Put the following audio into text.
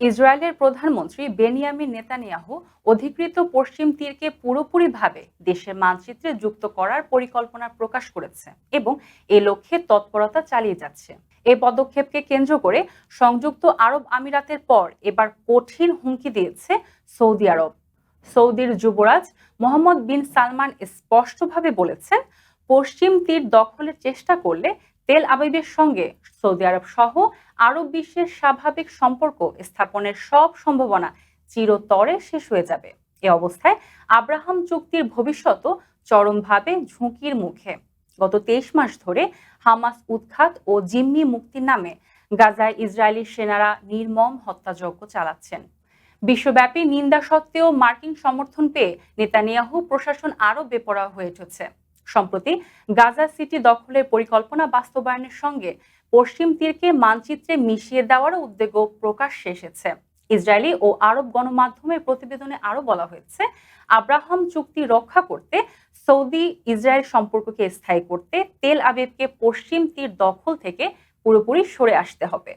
ইসরায়েলের প্রধানমন্ত্রী Benjamin Netanyahu অধিকৃত পশ্চিম তীরকে পুরোপুরিভাবে দেশের মানচিত্রে যুক্ত করার পরিকল্পনা প্রকাশ করেছে এবং এ লক্ষ্যে তৎপরতা চালিয়ে যাচ্ছে। এই পদক্ষেপকে কেন্দ্র করে সংযুক্ত আরব আমিরাতের পর এবার কঠিন হুমকি দিয়েছে সৌদি আরব। সৌদির যুবরাজ মোহাম্মদ বিন সালমান স্পষ্টভাবে বলেছেন, পশ্চিম তীর দখলের চেষ্টা করলে তেল আবিবের সঙ্গে সৌদি আরব সহ আরব বিশ্বের স্বাভাবিক সম্পর্ক স্থাপনের সব সম্ভাবনা চিরতরে শেষ হয়ে যাবে। এ অবস্থায় আব্রাহাম চুক্তির ভবিষ্যৎও চরমভাবে ঝুঁকির মুখে। গত তেইশ মাস ধরে হামাস উৎখাত ও জিম্মি মুক্তির নামে গাজায় ইসরায়েলি সেনারা নির্মম হত্যাযজ্ঞ চালাচ্ছেন। বিশ্বব্যাপী নিন্দা সত্ত্বেও মার্কিন সমর্থন পেয়ে নেতানিয়াহু প্রশাসন আরও বেপরোয়া হয়ে উঠেছে। সম্প্রতি গাজা সিটি দখলের পরিকল্পনা বাস্তবায়নের সঙ্গে পশ্চিম তীরকে মানচিত্রে মিশিয়ে দেওয়ার উদ্যোগও প্রকাশ্যে এসেছে। ইসরায়েলি ও আরব গণমাধ্যমের প্রতিবেদনে আরও বলা হয়েছে, আব্রাহাম চুক্তি রক্ষা করতে সৌদি ইসরায়েল সম্পর্ককে স্থায়ী করতে তেল আবিবকে পশ্চিম তীর দখল থেকে পুরোপুরি সরে আসতে হবে।